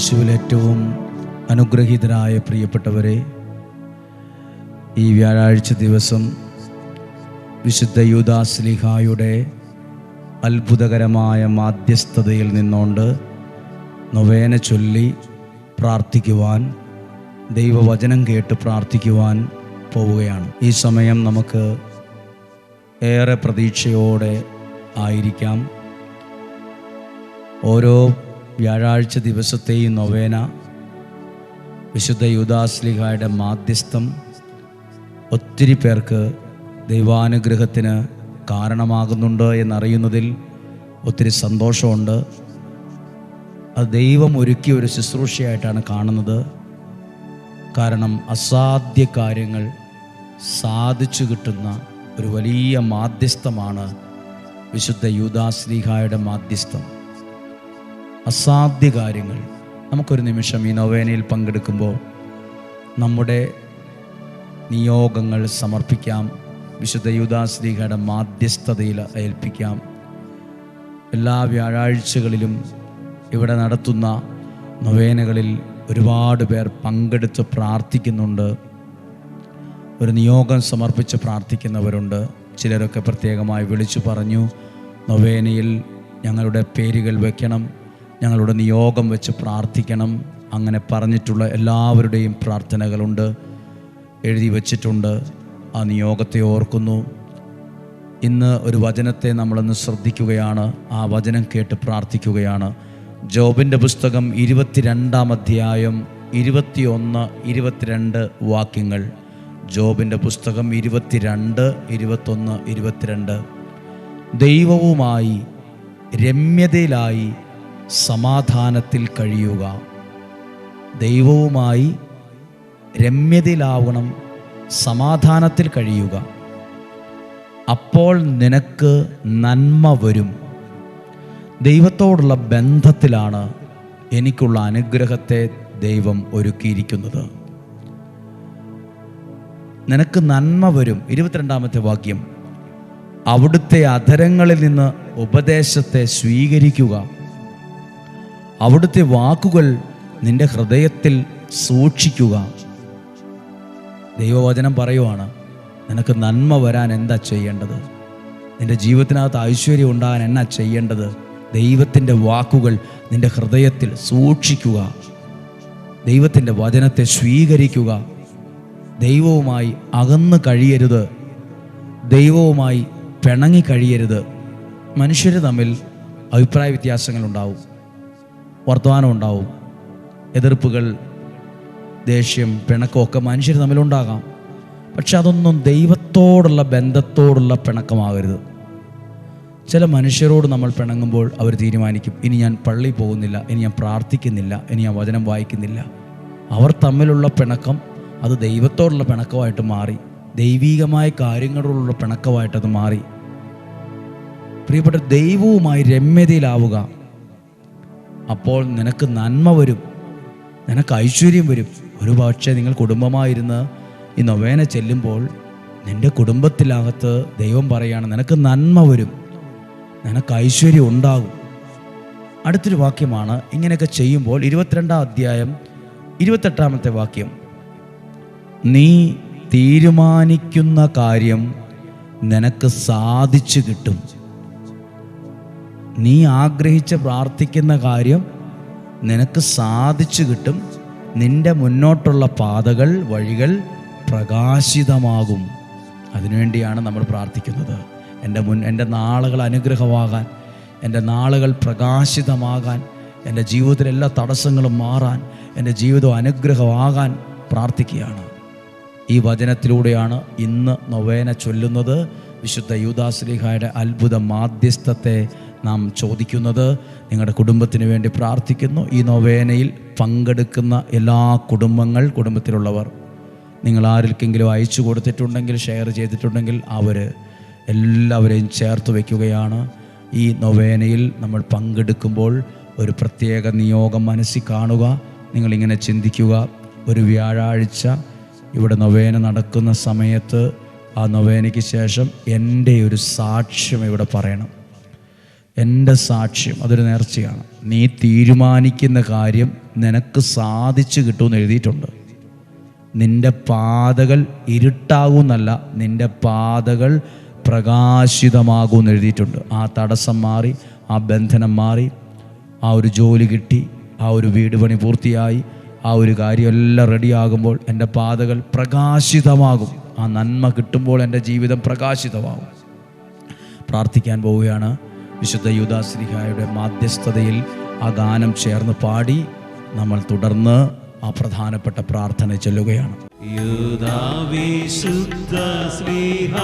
യേശുവിൽ ഏറ്റവും അനുഗ്രഹീതരായ പ്രിയപ്പെട്ടവരെ ഈ വ്യാഴാഴ്ച ദിവസം വിശുദ്ധ യൂദാസ്ലിഹായുടെ അത്ഭുതകരമായ മാധ്യസ്ഥതയിൽ നിന്നുകൊണ്ട് നൊവേന ചൊല്ലി പ്രാർത്ഥിക്കുവാൻ ദൈവവചനം കേട്ട് പ്രാർത്ഥിക്കുവാൻ പോവുകയാണ്. ഈ സമയം നമുക്ക് ഏറെ പ്രതീക്ഷയോടെ ആയിരിക്കാം. ഓരോ വ്യാഴാഴ്ച ദിവസത്തെയും നൊവേന വിശുദ്ധ യുദാസ്ലിഹായുടെ മാധ്യസ്ഥം ഒത്തിരി പേർക്ക് ദൈവാനുഗ്രഹത്തിന് കാരണമാകുന്നുണ്ട് എന്നറിയുന്നതിൽ ഒത്തിരി സന്തോഷമുണ്ട്. അത് ദൈവം ഒരുക്കിയ ഒരു ശുശ്രൂഷയായിട്ടാണ് കാണുന്നത്. കാരണം അസാധ്യ കാര്യങ്ങൾ സാധിച്ചു കിട്ടുന്ന ഒരു വലിയ മാധ്യസ്ഥമാണ് വിശുദ്ധ യൂദാശ്ലീഹായുടെ മാധ്യസ്ഥം. അസാധ്യ കാര്യങ്ങൾ. നമുക്കൊരു നിമിഷം ഈ നൊവേനയിൽ പങ്കെടുക്കുമ്പോൾ നമ്മുടെ നിയോഗങ്ങൾ സമർപ്പിക്കാം. വിശുദ്ധ യൂദാശ്ലീഹയുടെ മാധ്യസ്ഥതയിൽ ഏൽപ്പിക്കാം. എല്ലാ വ്യാഴാഴ്ചകളിലും ഇവിടെ നടത്തുന്ന നൊവേനകളിൽ ഒരുപാട് പേർ പങ്കെടുത്ത് പ്രാർത്ഥിക്കുന്നുണ്ട്. ഒരു നിയോഗം സമർപ്പിച്ച് പ്രാർത്ഥിക്കുന്നവരുണ്ട്. ചിലരൊക്കെ പ്രത്യേകമായി വിളിച്ചു പറഞ്ഞു നൊവേനയിൽ ഞങ്ങളുടെ പേരുകൾ വെക്കണം. ഞങ്ങളുടെ നിയോഗം വെച്ച് പ്രാർത്ഥിക്കണം. അങ്ങനെ പറഞ്ഞിട്ടുള്ള എല്ലാവരുടെയും പ്രാർത്ഥനകളുണ്ട്. എഴുതി വച്ചിട്ടുണ്ട്. ആ നിയോഗത്തെ ഓർക്കുന്നു. ഇന്ന് ഒരു വചനത്തെ നമ്മളൊന്ന് ശ്രദ്ധിക്കുകയാണ്. ആ വചനം കേട്ട് പ്രാർത്ഥിക്കുകയാണ്. ജോബിന്റെ പുസ്തകം ഇരുപത്തിരണ്ടാം അധ്യായം ഇരുപത്തിയൊന്ന് ഇരുപത്തിരണ്ട് വാക്യങ്ങൾ. ജോബിന്റെ പുസ്തകം ഇരുപത്തിരണ്ട് ഇരുപത്തൊന്ന് ഇരുപത്തിരണ്ട്. ദൈവവുമായി രമ്യതയിലായി സമാധാനത്തിൽ കഴിയുക. ദൈവവുമായി രമ്യതയിലാവണം സമാധാനത്തിൽ കഴിയുക. അപ്പോൾ നിനക്ക് നന്മ വരും. ദൈവത്തോടുള്ള ബന്ധത്തിലാണ് എനിക്കുള്ള അനുഗ്രഹത്തെ ദൈവം ഒരുക്കിയിരിക്കുന്നത്. നിനക്ക് നന്മ വരും. ഇരുപത്തിരണ്ടാമത്തെ വാക്യം. അവിടുത്തെ അധരങ്ങളിൽ നിന്ന് ഉപദേശത്തെ സ്വീകരിക്കുക. അവിടുത്തെ വാക്കുകൾ നിന്റെ ഹൃദയത്തിൽ സൂക്ഷിക്കുക. ദൈവവചനം പറയുവാണ് നിനക്ക് നന്മ വരാൻ എന്താ ചെയ്യേണ്ടത്? നിന്റെ ജീവിതത്തിനകത്ത് ഐശ്വര്യം ഉണ്ടാകാൻ എന്നാ ചെയ്യേണ്ടത്? ദൈവത്തിന്റെ വാക്കുകൾ നിന്റെ ഹൃദയത്തിൽ സൂക്ഷിക്കുക. ദൈവത്തിന്റെ വചനത്തെ സ്വീകരിക്കുക. ദൈവവുമായി അകന്ന് കഴിയരുത്. ദൈവവുമായി പിണങ്ങി കഴിയരുത്. മനുഷ്യർ തമ്മിൽ അഭിപ്രായ വ്യത്യാസങ്ങളുണ്ടാവും. വർത്തമാനം ഉണ്ടാവും എതിർപ്പുകൾ ദേഷ്യം പിണക്കമൊക്കെ മനുഷ്യർ തമ്മിലുണ്ടാകാം. പക്ഷെ അതൊന്നും ദൈവത്തോടുള്ള ബന്ധത്തോടുള്ള പിണക്കമാകരുത്. ചില മനുഷ്യരോട് നമ്മൾ പിണങ്ങുമ്പോൾ അവർ തീരുമാനിക്കും ഇനി ഞാൻ പള്ളി പോകുന്നില്ല ഇനി ഞാൻ പ്രാർത്ഥിക്കുന്നില്ല ഇനി ഞാൻ വചനം വായിക്കുന്നില്ല. അവർ തമ്മിലുള്ള പിണക്കം അത് ദൈവത്തോടുള്ള പിണക്കമായിട്ട് മാറി ദൈവീകമായ കാര്യങ്ങളോടുള്ള പിണക്കമായിട്ടത് മാറി. പ്രിയപ്പെട്ട ദൈവവുമായി രമ്യതയിലാവുക. അപ്പോൾ നിനക്ക് നന്മ വരും. നിനക്ക് ഐശ്വര്യം വരും. ഒരു പക്ഷേ നിങ്ങൾ കുടുംബമായിരുന്ന് ഈ നൊവേന ചെല്ലുമ്പോൾ നിന്റെ കുടുംബത്തിലകത്ത് ദൈവം പറയാണ് നിനക്ക് നന്മ വരും. നിനക്ക് ഐശ്വര്യം ഉണ്ടാകും. അടുത്തൊരു വാക്യമാണ് ഇങ്ങനെയൊക്കെ ചെയ്യുമ്പോൾ ഇരുപത്തിരണ്ടാം അധ്യായം ഇരുപത്തെട്ടാമത്തെ വാക്യം. നീ തീരുമാനിക്കുന്ന കാര്യം നിനക്ക് സാധിച്ചു കിട്ടും. നീ ആഗ്രഹിച്ച് പ്രാർത്ഥിക്കുന്ന കാര്യം നിനക്ക് സാധിച്ചു കിട്ടും. നിന്റെ മുന്നോട്ടുള്ള പാതകൾ വഴികൾ പ്രകാശിതമാകും. അതിനുവേണ്ടിയാണ് നമ്മൾ പ്രാർത്ഥിക്കുന്നത്. എന്റെ മുൻ എന്റെ നാളുകൾ അനുഗ്രഹമാകാൻ എന്റെ നാളുകൾ പ്രകാശിതമാകാൻ എന്റെ ജീവിതത്തിലെ എല്ലാ തടസ്സങ്ങളും മാറാൻ എന്റെ ജീവിതം അനുഗ്രഹമാകാൻ പ്രാർത്ഥിക്കുകയാണ്. ഈ വചനത്തിലൂടെയാണ് ഇന്ന് നൊവേന ചൊല്ലുന്നത്. വിശുദ്ധ യൂദാസ്ലിഹായുടെ അത്ഭുത മാധ്യസ്ഥത്തെ നാം ചോദിക്കുന്നത് നിങ്ങളുടെ കുടുംബത്തിന് വേണ്ടി പ്രാർത്ഥിക്കുന്നു. ഈ നൊവേനയിൽ പങ്കെടുക്കുന്ന എല്ലാ കുടുംബങ്ങൾ കുടുംബത്തിലുള്ളവർ നിങ്ങൾ ആർക്കെങ്കിലും അയച്ചു കൊടുത്തിട്ടുണ്ടെങ്കിൽ ഷെയർ ചെയ്തിട്ടുണ്ടെങ്കിൽ അവർ എല്ലാവരെയും ചേർത്ത് വയ്ക്കുകയാണ് ഈ നൊവേനയിൽ നമ്മൾ പങ്കെടുക്കുമ്പോൾ ഒരു പ്രത്യേക നിയോഗം മനസ്സിൽ കാണുക നിങ്ങളിങ്ങനെ ചിന്തിക്കുക. ഒരു വ്യാഴാഴ്ച ഇവിടെ നൊവേന നടക്കുന്ന സമയത്ത് ആ നൊവേനയ്ക്ക് ശേഷം എന്റെ ഒരു സാക്ഷ്യം ഇവിടെ പറയണം. എന്റെ സാക്ഷ്യം അതൊരു നേർച്ചയാണ്. നീ തീരുമാനിക്കുന്ന കാര്യം നിനക്ക് സാധിച്ചു കിട്ടുമെന്ന് എഴുതിയിട്ടുണ്ട്. നിന്റെ പാതകൾ ഇരുട്ടാകുന്നല്ല നിന്റെ പാതകൾ പ്രകാശിതമാകുമെന്ന് എഴുതിയിട്ടുണ്ട്. ആ തടസ്സം മാറി ആ ബന്ധനം മാറി ആ ഒരു ജോലി കിട്ടി ആ ഒരു വീട് പണി പൂർത്തിയായി ആ ഒരു കാര്യമെല്ലാം റെഡിയാകുമ്പോൾ എന്റെ പാതകൾ പ്രകാശിതമാകും. ആ നന്മ കിട്ടുമ്പോൾ എന്റെ ജീവിതം പ്രകാശിതമാകും. പ്രാർത്ഥിക്കാൻ പോവുകയാണ്. വിശുദ്ധ യുദാശ്രീഹായുടെ മാധ്യസ്ഥതയിൽ ആ ഗാനം ചേർന്ന് പാടി നമ്മൾ തുടർന്ന് ആ പ്രധാനപ്പെട്ട പ്രാർത്ഥന ചൊല്ലുകയാണ്. യുദാവിശുദ്ധ സ്ലീഹ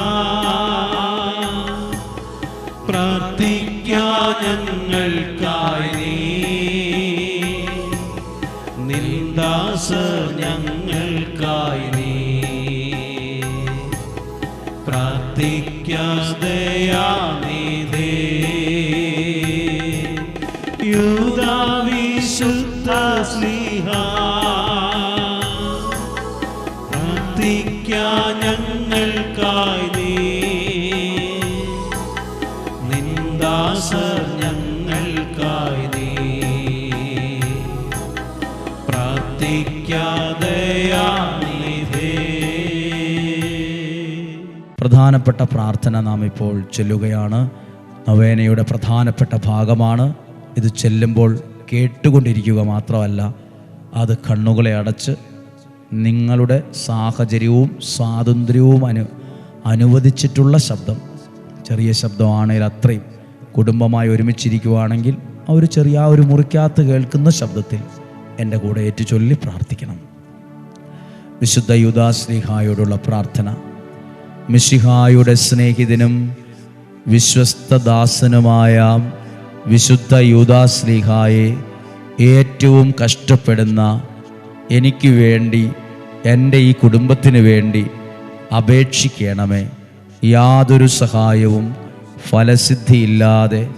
നീ. നിന്ദാസർ നീ. പ്രധാനപ്പെട്ട പ്രാർത്ഥന നാം ഇപ്പോൾ ചെല്ലുകയാണ്. നവേനയുടെ പ്രധാനപ്പെട്ട ഭാഗമാണ്. ഇത് ചെല്ലുമ്പോൾ കേട്ടുകൊണ്ടിരിക്കുക മാത്രമല്ല അത് കണ്ണുകളെ അടച്ച് നിങ്ങളുടെ സാഹചര്യവും സ്വാതന്ത്ര്യവും അനു അനുവദിച്ചിട്ടുള്ള ശബ്ദം. ചെറിയ ശബ്ദമാണെങ്കിൽ അത്രയും കുടുംബമായി ഒരുമിച്ചിരിക്കുവാണെങ്കിൽ ആ ഒരു ചെറിയ ആ ഒരു മുറിക്കകത്ത് കേൾക്കുന്ന ശബ്ദത്തിൽ എന്റെ കൂടെ ഏറ്റുചൊല്ലി പ്രാർത്ഥിക്കണം. വിശുദ്ധ യുദാശ്രീഹായോടുള്ള പ്രാർത്ഥന. മിഷിഹായുടെ സ്നേഹിതനും വിശ്വസ്തദാസനുമായ വിശുദ്ധ യൂദാശ്രീഹായെ ഏറ്റവും കഷ്ടപ്പെടുന്ന എനിക്ക് വേണ്ടി എന്റെ ഈ കുടുംബത്തിന് വേണ്ടി അപേക്ഷിക്കണമേ. യാതൊരു സഹായവും ഫലസിദ്ധിയില്ലാതെ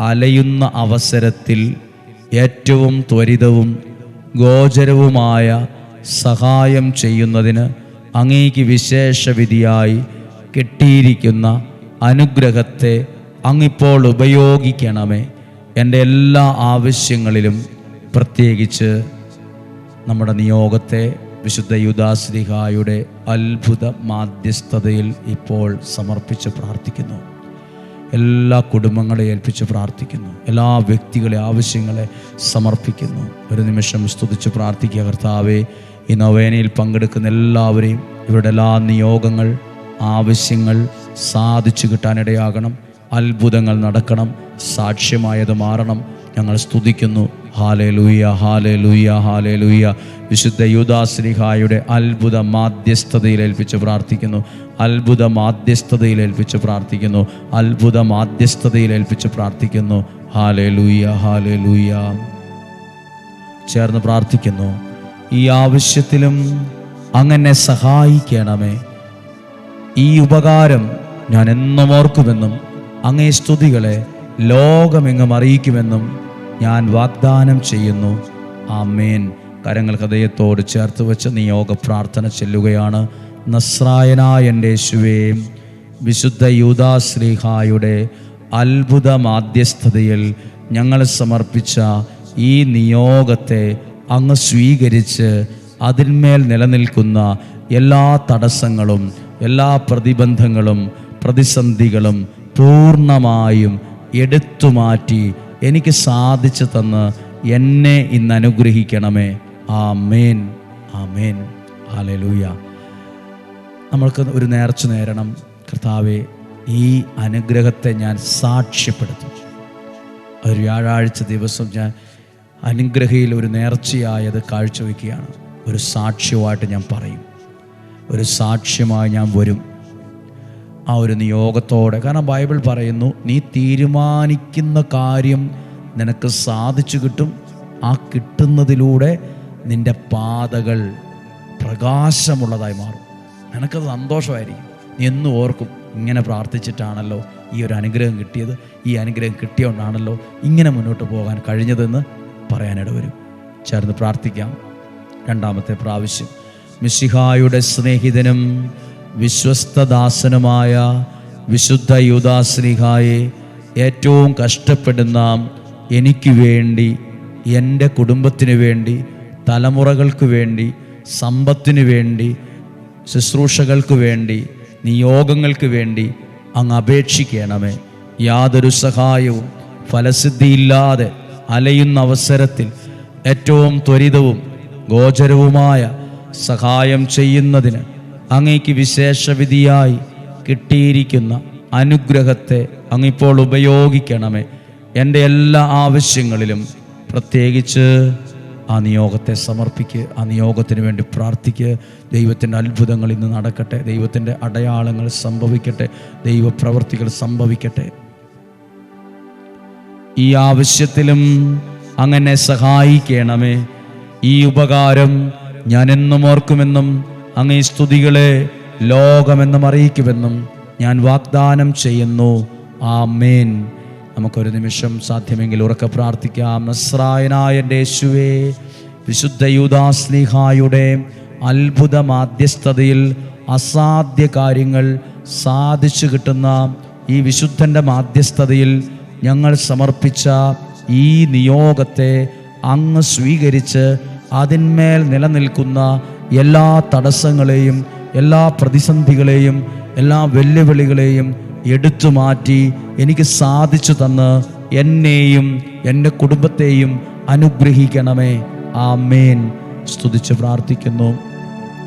അലയുന്ന അവസരത്തിൽ ഏറ്റവും ത്വരിതവും ഗോചരവുമായ സഹായം ചെയ്യുന്നതിന് അങ്ങേക്ക് വിശേഷവിധിയായി കിട്ടിയിരിക്കുന്ന അനുഗ്രഹത്തെ അങ്ങിപ്പോൾ ഉപയോഗിക്കണമേ. എന്റെ എല്ലാ ആവശ്യങ്ങളിലും പ്രത്യേകിച്ച് നമ്മുടെ നിയോഗത്തെ വിശുദ്ധ യുദാശ്രീഹായുടെ അത്ഭുത മാധ്യസ്ഥതയിൽ ഇപ്പോൾ സമർപ്പിച്ച് പ്രാർത്ഥിക്കുന്നു. എല്ലാ കുടുംബങ്ങളെ ഏൽപ്പിച്ച് പ്രാർത്ഥിക്കുന്നു. എല്ലാ വ്യക്തികളെ ആവശ്യങ്ങളെ സമർപ്പിക്കുന്നു. ഒരു നിമിഷം സ്തുതിച്ച് പ്രാർത്ഥിക്കുക കർത്താവെ ഈ നവേനയിൽ പങ്കെടുക്കുന്ന എല്ലാവരെയും ഇവരുടെ എല്ലാ നിയോഗങ്ങൾ ആവശ്യങ്ങൾ സാധിച്ചു കിട്ടാനിടയാകണം. അത്ഭുതങ്ങൾ നടക്കണം. സാക്ഷ്യമായത് മാറണം. ഞങ്ങൾ സ്തുതിക്കുന്നു. ഹാലേ ലൂയ ഹാലേ ലൂയ ഹാലേ ലൂയ വിശുദ്ധ യുദാശ്രീഹായുടെ അത്ഭുത മാധ്യസ്ഥതയിൽ ഏൽപ്പിച്ച് പ്രാർത്ഥിക്കുന്നു. അത്ഭുത മാധ്യസ്ഥതയിൽ ഏൽപ്പിച്ച് പ്രാർത്ഥിക്കുന്നു. അത്ഭുത മാധ്യസ്ഥതയിൽ ഏൽപ്പിച്ച് പ്രാർത്ഥിക്കുന്നു. ഹാലേ ലൂയ ഹാലേ ലൂയ ചേർന്ന് പ്രാർത്ഥിക്കുന്നു. ഈ ആവശ്യത്തിലും അങ്ങനെ സഹായിക്കണമേ. ഈ ഉപകാരം ഞാൻ എന്നും ഓർക്കുമെന്നും അങ്ങേ സ്തുതികളെ ലോകമെങ്ങും അറിയിക്കുമെന്നും ഞാൻ വാഗ്ദാനം ചെയ്യുന്നു. ആമേൻ. കരങ്ങൾ ഹൃദയത്തോട് ചേർത്ത് വെച്ച് നിയോഗ പ്രാർത്ഥന ചെല്ലുകയാണ്. നസ്രായനായ എന്റെ യേശുവേ വിശുദ്ധ യൂദാശ്രീഹായുടെ അത്ഭുത മാധ്യസ്ഥതയിൽ ഞങ്ങൾ സമർപ്പിച്ച ഈ നിയോഗത്തെ അങ്ങ് സ്വീകരിച്ച് അതിന്മേൽ നിലനിൽക്കുന്ന എല്ലാ തടസ്സങ്ങളും എല്ലാ പ്രതിബന്ധങ്ങളും പ്രതിസന്ധികളും പൂർണമായും എടുത്തുമാറ്റി എനിക്ക് സാധിച്ചു തന്ന് എന്നെ ഇന്ന് അനുഗ്രഹിക്കണമേ. ആ മേൻ ആ മേൻ ഹാലലൂയ നമ്മൾക്ക് ഒരു നേർച്ച നേരണം. കർത്താവെ ഈ അനുഗ്രഹത്തെ ഞാൻ സാക്ഷ്യപ്പെടുത്തും. ഒരു വ്യാഴാഴ്ച ദിവസം ഞാൻ അനുഗ്രഹയിൽ ഒരു നേർച്ചയായത് കാഴ്ചവെക്കുകയാണ്. ഒരു സാക്ഷ്യമായിട്ട് ഞാൻ പറയും. ഒരു സാക്ഷ്യമായി ഞാൻ വരും. ആ ഒരു നിയോഗത്തോടെ. കാരണം ബൈബിൾ പറയുന്നു നീ തീരുമാനിക്കുന്ന കാര്യം നിനക്ക് സാധിച്ചു കിട്ടും. ആ കിട്ടുന്നതിലൂടെ നിന്റെ പാതകൾ പ്രകാശമുള്ളതായി മാറും. നിനക്കത് സന്തോഷമായിരിക്കും. നീ എന്നും ഓർക്കും ഇങ്ങനെ പ്രാർത്ഥിച്ചിട്ടാണല്ലോ ഈ ഒരു അനുഗ്രഹം കിട്ടിയത്. ഈ അനുഗ്രഹം കിട്ടിയോണ്ടാണല്ലോ ഇങ്ങനെ മുന്നോട്ട് പോകാൻ കഴിഞ്ഞതെന്ന് പറയാനിട വരും. ചേർന്ന് പ്രാർത്ഥിക്കാം. രണ്ടാമത്തെ പ്രാവശ്യം. മിശിഹായുടെ സ്നേഹിതനും വിശ്വസ്തദാസനുമായ വിശുദ്ധ യുദാശ്രീഹായെ ഏറ്റവും കഷ്ടപ്പെടുന്ന എനിക്ക് വേണ്ടി എന്റെ കുടുംബത്തിന് വേണ്ടി തലമുറകൾക്ക് വേണ്ടി സമ്പത്തിന് വേണ്ടി ശുശ്രൂഷകൾക്ക് വേണ്ടി നിയോഗങ്ങൾക്ക് വേണ്ടി അങ്ങ് അപേക്ഷിക്കണമേ. യാതൊരു സഹായവും ഫലസിദ്ധിയില്ലാതെ അലയുന്ന അവസരത്തിൽ ഏറ്റവും ത്വരിതവും ഗോചരവുമായ സഹായം ചെയ്യുന്നതിന് അങ്ങേക്ക് വിശേഷവിധിയായി കിട്ടിയിരിക്കുന്ന അനുഗ്രഹത്തെ അങ്ങിപ്പോൾ ഉപയോഗിക്കണമേ. എന്റെ എല്ലാ ആവശ്യങ്ങളിലും പ്രത്യേകിച്ച് ആ നിയോഗത്തെ സമർപ്പിക്കുക ആ നിയോഗത്തിന് വേണ്ടി പ്രാർത്ഥിക്കുക ദൈവത്തിന്റെ അത്ഭുതങ്ങൾ ഇന്ന് നടക്കട്ടെ. ദൈവത്തിന്റെ അടയാളങ്ങൾ സംഭവിക്കട്ടെ. ദൈവപ്രവർത്തികൾ സംഭവിക്കട്ടെ. ഈ ആവശ്യത്തിലും അങ്ങനെ സഹായിക്കണമേ. ഈ ഉപകാരം ഞാൻ എന്നും ഓർക്കുമെന്നും അങ്ങേ സ്തുതികളെ ലോകമെന്നും അറിയിക്കുമെന്നും ഞാൻ വാഗ്ദാനം ചെയ്യുന്നു. ആ മേൻ നമുക്കൊരു നിമിഷം സാധ്യമെങ്കിൽ ഉറക്കെ പ്രാർത്ഥിക്കാം. നസ്രായനായ യേശുവേ വിശുദ്ധ യൂദാസ്ലിഹായുടെ അത്ഭുത മാധ്യസ്ഥതയിൽ അസാധ്യ കാര്യങ്ങൾ സാധിച്ചു കിട്ടുന്ന ഈ വിശുദ്ധന്റെ മാധ്യസ്ഥതയിൽ ഞങ്ങൾ സമർപ്പിച്ച ഈ നിയോഗത്തെ അങ്ങ് സ്വീകരിച്ച് അതിന്മേൽ നിലനിൽക്കുന്ന എല്ലാ തടസ്സങ്ങളെയും എല്ലാ പ്രതിസന്ധികളെയും എല്ലാ വെല്ലുവിളികളെയും എടുത്തു മാറ്റി എനിക്ക് സാധിച്ചു തന്ന് എന്നെയും എന്റെ കുടുംബത്തെയും അനുഗ്രഹിക്കണമേ. ആ മേൻ സ്തുതിച്ച് പ്രാർത്ഥിക്കുന്നു.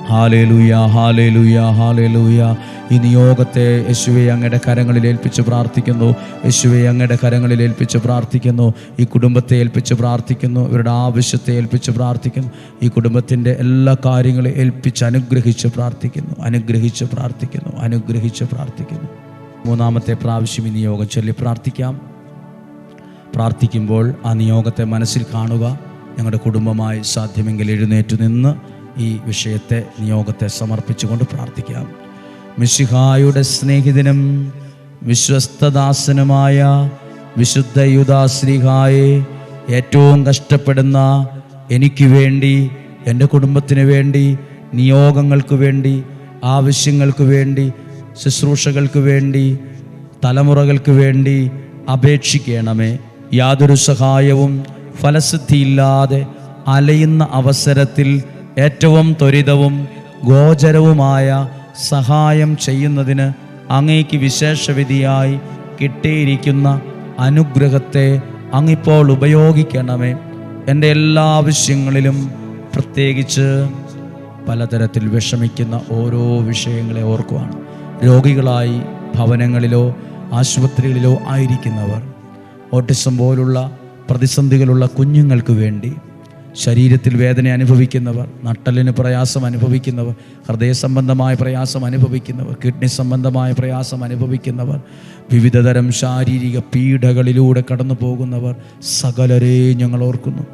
ഹാലേലൂയ ഹാലേലൂയ ഹാലേലൂയ. ഈ നിയോഗത്തെ യേശുവെ അങ്ങയുടെ കരങ്ങളിൽ ഏൽപ്പിച്ച് പ്രാർത്ഥിക്കുന്നു. യേശുവെ അങ്ങയുടെ കരങ്ങളിൽ ഏൽപ്പിച്ച് പ്രാർത്ഥിക്കുന്നു. ഈ കുടുംബത്തെ ഏൽപ്പിച്ച് പ്രാർത്ഥിക്കുന്നു. ഇവരുടെ ആവശ്യത്തെ ഏൽപ്പിച്ച് പ്രാർത്ഥിക്കുന്നു. ഈ കുടുംബത്തിന്റെ എല്ലാ കാര്യങ്ങളും ഏൽപ്പിച്ച് അനുഗ്രഹിച്ച് പ്രാർത്ഥിക്കുന്നു. അനുഗ്രഹിച്ച് പ്രാർത്ഥിക്കുന്നു. അനുഗ്രഹിച്ച് പ്രാർത്ഥിക്കുന്നു. മൂന്നാമത്തെ പ്രാവശ്യം ഈ നിയോഗം ചൊല്ലി പ്രാർത്ഥിക്കാം. പ്രാർത്ഥിക്കുമ്പോൾ ആ നിയോഗത്തെ മനസ്സിൽ കാണുക. ഞങ്ങളുടെ കുടുംബമായി സാധ്യമെങ്കിൽ എഴുന്നേറ്റ് നിന്ന് ഈ വിഷയത്തെ നിയോഗത്തെ സമർപ്പിച്ചുകൊണ്ട് പ്രാർത്ഥിക്കാം. മിശിഹായുടെ സ്നേഹിതനും വിശ്വസ്തദാസനുമായ വിശുദ്ധ യുദാശ്രീഹായെ ഏറ്റവും കഷ്ടപ്പെടുന്ന എനിക്ക് വേണ്ടി എന്റെ കുടുംബത്തിന് വേണ്ടി നിയോഗങ്ങൾക്ക് വേണ്ടി ആവശ്യങ്ങൾക്ക് വേണ്ടി ശുശ്രൂഷകൾക്ക് വേണ്ടി തലമുറകൾക്ക് വേണ്ടി അപേക്ഷിക്കണമേ. യാതൊരു സഹായവും ഫലസിദ്ധിയില്ലാതെ അലയുന്ന അവസരത്തിൽ ഏറ്റവും ത്വരിതവും ഗോചരവുമായ സഹായം ചെയ്യുന്നതിന് അങ്ങേക്ക് വിശേഷവിധിയായി കിട്ടിയിരിക്കുന്ന അനുഗ്രഹത്തെ അങ്ങിപ്പോൾ ഉപയോഗിക്കണമേ. എന്റെ എല്ലാ ആവശ്യങ്ങളിലും പ്രത്യേകിച്ച് പലതരത്തിൽ വിഷമിക്കുന്ന ഓരോ വിഷയങ്ങളെ ഓർക്കുവാണ്. രോഗികളായി ഭവനങ്ങളിലോ ആശുപത്രികളിലോ ആയിരിക്കുന്നവർ. ഓട്ടിസം പോലുള്ള പ്രതിസന്ധികളുള്ള കുഞ്ഞുങ്ങൾക്ക് വേണ്ടി ശരീരത്തിൽ വേദന അനുഭവിക്കുന്നവർ നട്ടലിന് പ്രയാസം അനുഭവിക്കുന്നവർ ഹൃദയ സംബന്ധമായ പ്രയാസം അനുഭവിക്കുന്നവർ കിഡ്നി സംബന്ധമായ പ്രയാസം അനുഭവിക്കുന്നവർ വിവിധതരം ശാരീരിക പീഡകളിലൂടെ കടന്നു പോകുന്നവർ സകലരെയും ഞങ്ങൾ ഓർക്കുന്നു.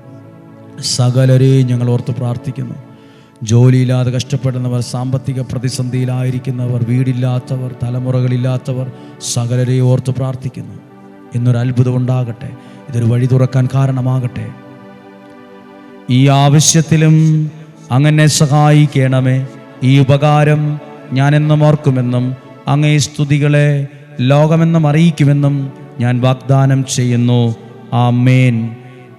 സകലരെയും ഞങ്ങൾ ഓർത്ത് പ്രാർത്ഥിക്കുന്നു. ജോലിയില്ലാതെ കഷ്ടപ്പെടുന്നവർ സാമ്പത്തിക പ്രതിസന്ധിയിലായിരിക്കുന്നവർ വീടില്ലാത്തവർ തലമുറകളില്ലാത്തവർ സകലരെ ഓർത്ത് പ്രാർത്ഥിക്കുന്നു. ഇന്നൊരു അത്ഭുതം ഉണ്ടാകട്ടെ ഇതൊരു വഴി തുറക്കാൻ കാരണമാകട്ടെ. ഈ ആവശ്യത്തിലും അങ്ങനെ സഹായിക്കണമേ. ഈ ഉപകാരം ഞാൻ എന്നും ഓർക്കുമെന്നും അങ്ങേ സ്തുതികളെ ലോകമെന്നും അറിയിക്കുമെന്നും ഞാൻ വാഗ്ദാനം ചെയ്യുന്നു. ആ മേൻ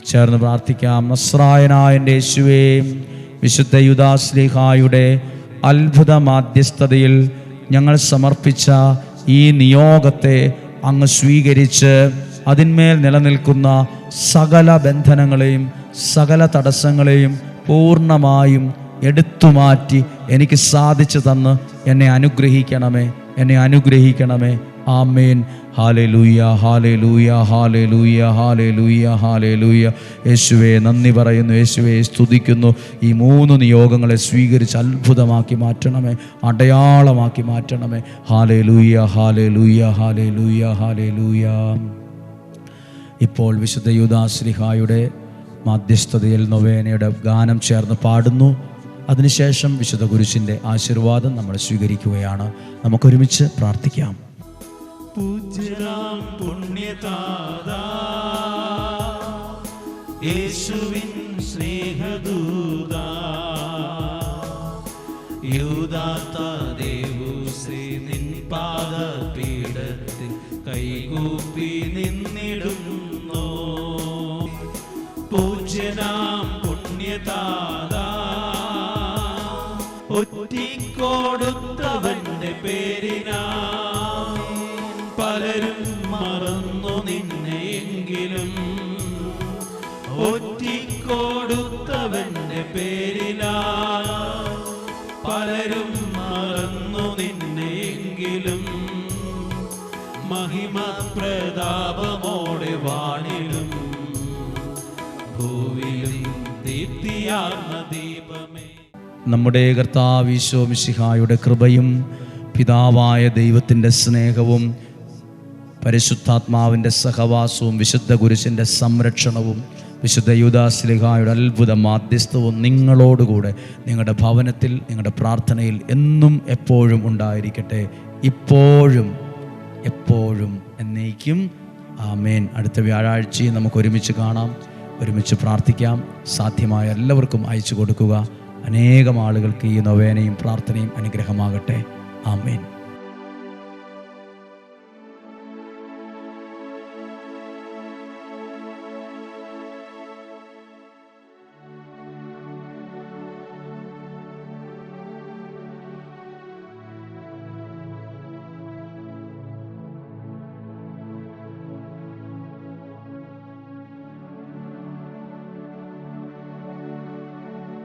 ചേർന്ന് പ്രാർത്ഥിക്കാം. നസ്രായനായ എന്റെ യേശുവേ വിശുദ്ധ യുദാസ്ലിഹായുടെ അത്ഭുത മാധ്യസ്ഥതയിൽ ഞങ്ങൾ സമർപ്പിച്ച ഈ നിയോഗത്തെ അങ്ങ് സ്വീകരിച്ച് അതിന്മേൽ നിലനിൽക്കുന്ന സകല ബന്ധനങ്ങളെയും സകല തടസ്സങ്ങളെയും പൂർണമായും എടുത്തു മാറ്റി എനിക്ക് സാധിച്ചു തന്ന് എന്നെ അനുഗ്രഹിക്കണമേ എന്നെ അനുഗ്രഹിക്കണമേ. ആമേൻ. ഹാലേ ലൂയ ഹാലേ ലൂയ ഹാലേ ലൂയ ഹാലേ ലൂയ ഹാലേ ലൂയ യേശുവെ നന്ദി പറയുന്നു. യേശുവെ സ്തുതിക്കുന്നു. ഈ മൂന്ന് നിയോഗങ്ങളെ സ്വീകരിച്ച് അത്ഭുതമാക്കി മാറ്റണമേ അടയാളമാക്കി മാറ്റണമേ. ഹാലേ ലൂയ ഹാലേ ലൂയ ഹാലേ ലൂയ ഹാലേ ലൂയ ഇപ്പോൾ വിശുദ്ധ യുദാശ്രീഹായുടെ മധ്യസ്ഥതയിൽ നൊവേനയുടെ ഗാനം ചേർന്ന് പാടുന്നു. അതിനുശേഷം വിശുദ്ധ കുരിശിന്റെ ആശീർവാദം നമ്മൾ സ്വീകരിക്കുകയാണ്. നമുക്കൊരുമിച്ച് പ്രാർത്ഥിക്കാം. പൂജ്യരാം പുണ്യതാദാ യേശുവിൻ സ്നേഹദൂതാ യൂദാത്ത പൂജ്യനാം പുണ്യതാത ഒറ്റിക്കോടുത്തവന്റെ പേരിനാ. പലരും മറന്നു നിന്നെങ്കിലും ഒറ്റിക്കൊടുത്തവന്റെ പേരിനാ. പലരും മറന്നു നിന്നെങ്കിലും മഹിമ പ്രതാപമോടെ വാണിലും നമ്മുടെ കർത്താവിശോ മിശിഹായുടെ കൃപയും പിതാവായ ദൈവത്തിന്റെ സ്നേഹവും പരിശുദ്ധാത്മാവിന്റെ സഹവാസവും വിശുദ്ധ കുരിശിന്റെ സംരക്ഷണവും വിശുദ്ധ യുദാസ്ലിഹായുടെ അത്ഭുത മാധ്യസ്ഥവും നിങ്ങളോടുകൂടെ നിങ്ങളുടെ ഭവനത്തിൽ നിങ്ങളുടെ പ്രാർത്ഥനയിൽ എന്നും എപ്പോഴും ഉണ്ടായിരിക്കട്ടെ. ഇപ്പോഴും എപ്പോഴും എന്നേക്കും. ആമേൻ. അടുത്ത വ്യാഴാഴ്ചയും നമുക്ക് ഒരുമിച്ച് കാണാം. ഒരുമിച്ച് പ്രാർത്ഥിക്കാം. സാധ്യമായ എല്ലാവർക്കും അയച്ചു കൊടുക്കുക. അനേകം ആളുകൾക്ക് ഈ നൊവേനയും പ്രാർത്ഥനയും അനുഗ്രഹമാകട്ടെ. ആമേൻ.